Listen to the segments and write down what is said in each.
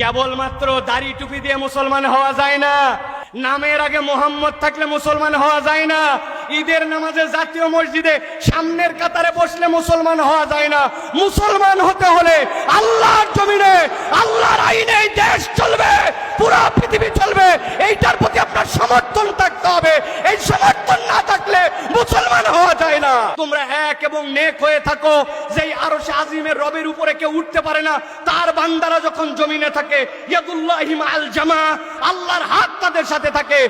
কেবলমাত্র দাড়ি টুপি দিয়ে মুসলমান হওয়া যায় না। নামের আগে মোহাম্মদ থাকলে মুসলমান হওয়া যায় না। ঈদের নামাজে জাতীয় মসজিদে সামনের কাতারে বসলে মুসলমান হওয়া যায় না। মুসলমান হতে হলে আল্লাহর জমিনে, আল্লাহর আইনে দেশ চলবে, পুরো পৃথিবী চলবে। এইটার প্রতি আপনার সমর্থন থাকতে হবে। এই সমর্থন না মুসলমান হওয়া যায় না। তোমরা এক এবং নেক হয়ে থাকো, যেই আরও আজিমের রবের উপরে কেউ উঠতে পারে না, তার বান্দারা যখন জমিনে থাকে ইয়াদুল্লাহিম আল জামা, আল্লাহর হাত তাদের সাথে থাকে।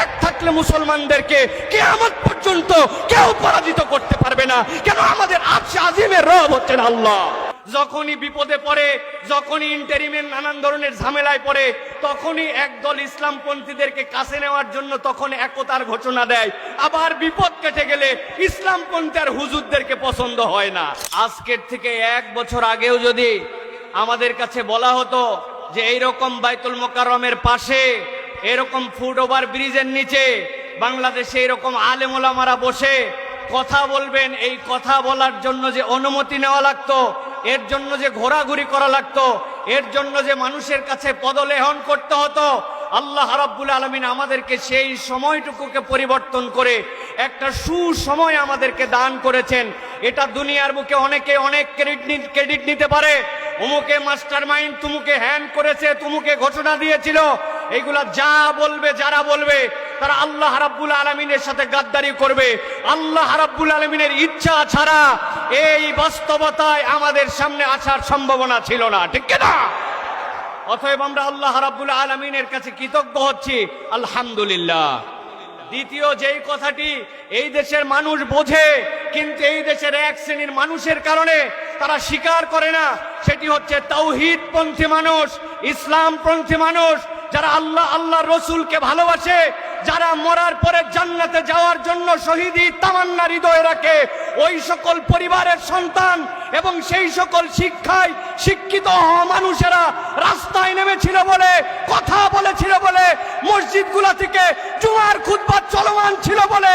এক থাকলে মুসলমানদেরকে কিয়ামত পর্যন্ত কেউ পরাজিত করতে পারবে না। কেন আমাদের আপসে আজিমের রব হচ্ছেন আল্লাহ। যখনই বিপদে পড়ে, যখনই ইন্টারিমের নানান ধরনের ঝামেলায় পড়ে, তখনই একদল ইসলামপন্থীদেরকে কাছে নেওয়ার জন্য তখন একতার ঘোষণা দেয়। আবার বিপদ কেটে গেলে ইসলামপন্থী আর হুজুরদেরকে পছন্দ হয় না। আজকের থেকে এক বছর আগেও যদি আমাদের কাছে বলা হতো যে এইরকম বাইতুল মোকাররমের পাশে, এরকম ফুট ওভার ব্রিজের নিচে বাংলাদেশে এরকম আলেমোলামারা বসে কথা বলবেন, এই কথা বলার জন্য যে অনুমতি নেওয়া লাগতো এর জন্য যে ঘোরাঘুরি করা লাগতো, এর জন্য যে মানুষের কাছে পদলেহন করতে হতো, আল্লাহ রাব্বুল আলমিন আমাদেরকে সেই সময়টুকুকে পরিবর্তন করে একটা সুসময় আমাদেরকে দান করেছেন। এটা দুনিয়ার বুকে অনেকে অনেক ক্রেডিট ক্রেডিট নিতে পারে। অমুকে মাস্টার মাইন্ড তুমুকে হ্যান্ড করেছে, তুমুকে ঘোষণা দিয়েছিল। এইগুলা যা বলবে, যারা বলবে তারা আল্লাহ রাব্বুল আলমিনের সাথে গাদ্দারি করবে। আল্লাহ রাব্বুল আলমিনের ইচ্ছা ছাড়া এই বাস্তবতায় আমাদের সামনে আসার সম্ভাবনা ছিল না। ঠিক না? অতএব আমরা আল্লাহ রাব্বুল আলমিনের কাছে কৃতজ্ঞ হচ্ছি। আলহামদুলিল্লাহ। দ্বিতীয় যেই কথাটি, এই দেশের মানুষ বোঝে, কিন্তু এই দেশের এক শ্রেণির মানুষের কারণে তারা স্বীকার করে না। সেটি হচ্ছে তৌহিদ পন্থী মানুষ ইসলাম পন্থী মানুষ, যারা আল্লাহ আল্লাহ রসুলকে ভালোবাসে যারা মরার পরে জান্নাতে যাওয়ার জন্য শহীদি তামান্না হৃদয় রাখে ওই সকল পরিবারের সন্তান এবং সেই সকল শিক্ষায় শিক্ষিত মানুষেরা রাস্তায় নেমেছিল বলে, কথা বলেছিল বলে, মসজিদগুলো থেকে জুমার খুতবা চলমান ছিল বলে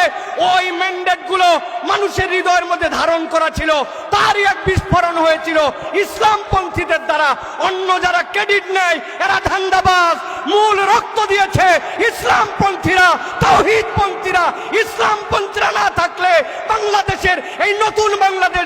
ওই ম্যান্ডেটগুলো মানুষের হৃদয়ের মধ্যে ধারণ করা ছিল। তারই এক বিস্ফোরণ হয়েছিল। ইসলামপন্থীদের দ্বারা অন্য যারা ক্রেডিট নেয়, এরা ধান্দাবাজ, মূল রক্ত দিয়েছে ইসলামপন্থীরা, তৌহিদপন্থীরা ইসলামপন্থীরা না থাকলে বাংলাদেশের এই নতুন বাংলাদেশ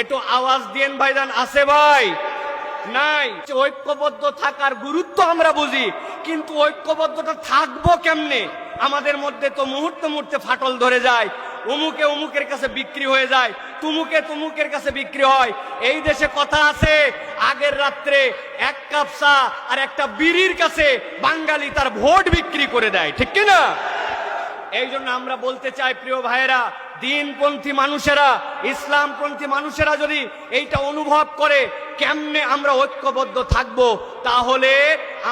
একটু আওয়াজ দিয়েন ভাইজান, আছে ভাই? নাই। ঐক্যবদ্ধ থাকার গুরুত্ব আমরা বুঝি, কিন্তু ঐক্যবদ্ধটা থাকব কেমনে? আমাদের মধ্যে তো মুহূর্তে মুহূর্তে ফাটল ধরে যায় অমুকে অমুকের কাছে বিক্রি হয়ে যায়, তুমুকে তুমুকের কাছে বিক্রি হয়। এই দেশে কথা আছে, আগের রাত্রে এক কাপ চা আর একটা বিড়ির কাছে বাঙালি তার ভোট বিক্রি করে দেয়, ঠিক কি না এই জন্য আমরা বলতে চাই, প্রিয় ভাইয়েরা, দিনপন্থী মানুষেরা, ইসলামপন্থী মানুষেরা যদি এইটা অনুভব করে কেমনে আমরা ঐক্যবদ্ধ থাকব, তাহলে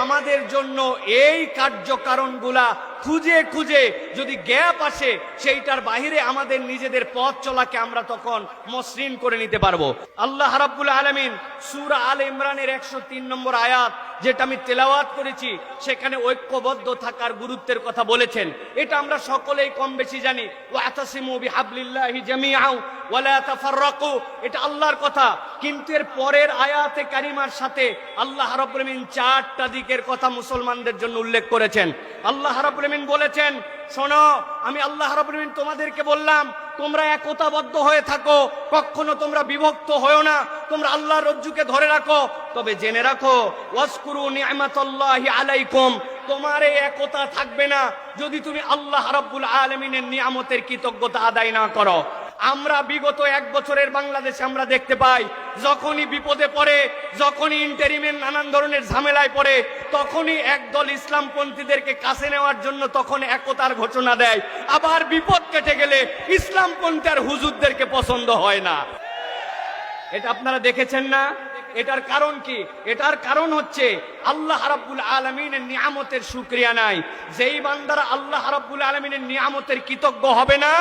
আমাদের জন্য এই কার্যকারণগুলা খুঁজে খুঁজে যদি গ্যাপ আসে, সেইটার বাহিরে আমাদের নিজেদের পথ চলাকে আমরা তখন মসৃণ করে নিতে পারব। আল্লাহ রাব্বুল আলমিন সুরা আল ইমরানের একশো তিন নম্বর আয়াত যেটা আমি তেলাওয়াত করেছি, সেখানে ঐক্যবদ্ধ থাকার গুরুত্বের কথা বলেছেন। এটা আমরা সকলেই কম বেশি জানি এটা আল্লাহর কথা। কিন্তু এর পরের আয়াতে কারিমার সাথে আল্লাহ রাব্বুল চারটা দিকের কথা মুসলমানদের জন্য উল্লেখ করেছেন। আল্লাহ রাব্বুল বলেছেন, শোনো, আমি আল্লাহ রাব্বুল তোমাদেরকে বললাম তোমরা একতাবদ্ধ হয়ে থাকো, কখনো তোমরা বিভক্ত হয়েও না, তোমরা আল্লাহ রজ্জুকে ধরে রাখো। তবে জেনে রাখো ওয়াসকুরু নিয়ামাতাল্লাহি আলাইকুম, তোমার এই একতা থাকবে না যদি তুমি আল্লাহ রাব্বুল আলামিনের নিয়ামতের কৃতজ্ঞতা আদায় না করো। আমরা বিগত এক বছরের বাংলাদেশে আমরা দেখতে পাই, যখনই বিপদে পড়ে, যখনই ইন্টারিমের নানান ধরনের ঝামেলায় পড়ে, তখনই একদল ইসলামপন্থীদেরকে কাছে নেওয়ার জন্য তখন একতার ঘোষণা দেয়। আবার বিপদ কেটে গেলে ইসলামপন্থী আর হুজুরদেরকে পছন্দ হয় না। এটা আপনারা দেখেছেন না? এটার কারণ কি? এটার কারণ হচ্ছে আল্লাহ রাব্বুল আলমিনের নিয়ামতের শুক্রিয়া নাই। যেই বান্দারা আল্লাহ রাব্বুল আলমিনের নিয়ামতের কৃতজ্ঞ হবে না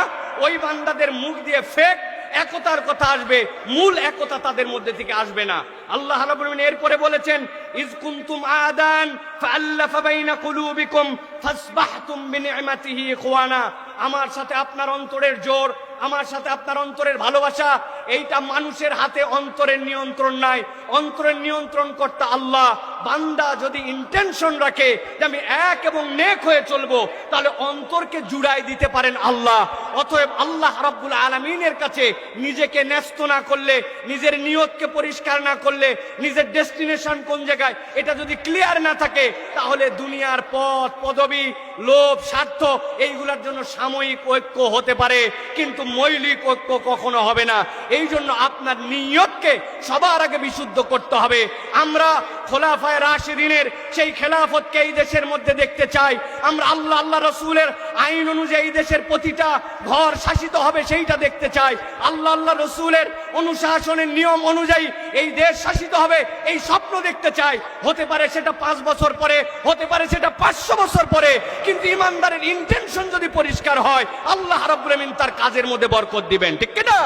ওই বান্দাদের মুখ দিয়ে ফেক একতার কথা আসবে, মূল একতা তাদের মধ্যে থেকে আসবে না। আল্লাহ আলামিন এরপরে বলেছেন, ইজ কুনতুম আদান ফাআল্লাফা বাইনা কুলুবিকুম ফাসবাহতুম বিনি'মাতিহি ইখওয়ানা। আমার সাথে আপনার অন্তরের জোর, আমার সাথে আপনার অন্তরের ভালোবাসা এইটা মানুষের হাতে অন্তরের নিয়ন্ত্রণ নাই। অন্তরের নিয়ন্ত্রণ করতে আল্লাহ। বান্দা যদি ইন্টেনশন রাখে যে আমি এক এবং নেক হয়ে চলবো, তাহলে অন্তরকে জুড়াই দিতে পারেন আল্লাহ। অতএব আল্লাহ রাব্বুল আলমিনের কাছে নিজেকে ন্যস্ত না করলে, নিজের নিয়তকে পরিষ্কার না করলে, নিজের ডেস্টিনেশন কোন জায়গায়, এটা যদি ক্লিয়ার না থাকে, তাহলে দুনিয়ার পথ, পদবি, লোভ, স্বার্থ, এইগুলোর জন্য সাময়িক ঐক্য হতে পারে। কিন্তু মৌলিক ঐক্য কখনো হবে না। এই জন্য আপনার নিয়তকে সবার আগে বিশুদ্ধ করতে হবে। আমরা খোলাফায় রাশিদিনের সেই খেলাফতকে এই দেশের মধ্যে দেখতে চাই। আমরা আল্লাহ আল্লাহ রসুলের আইন অনুযায়ী দেশের প্রতিটা ঘর শাসিত হবে সেইটা দেখতে চাই। আল্লাহ আল্লাহ রসুলের অনুশাসনের নিয়ম অনুযায়ী এই দেশ শাসিত হবে এই স্বপ্ন দেখতে চাই। হতে পারে সেটা পাঁচ বছর পরে, হতে পারে সেটা পাঁচশো বছর পরে, কিন্তু ইমানদারের ইন্টেনশন যদি পরিষ্কার হয়, আল্লাহ আমিন তার কাজের মধ্যে বরকত দিবেন, ঠিক কিনা?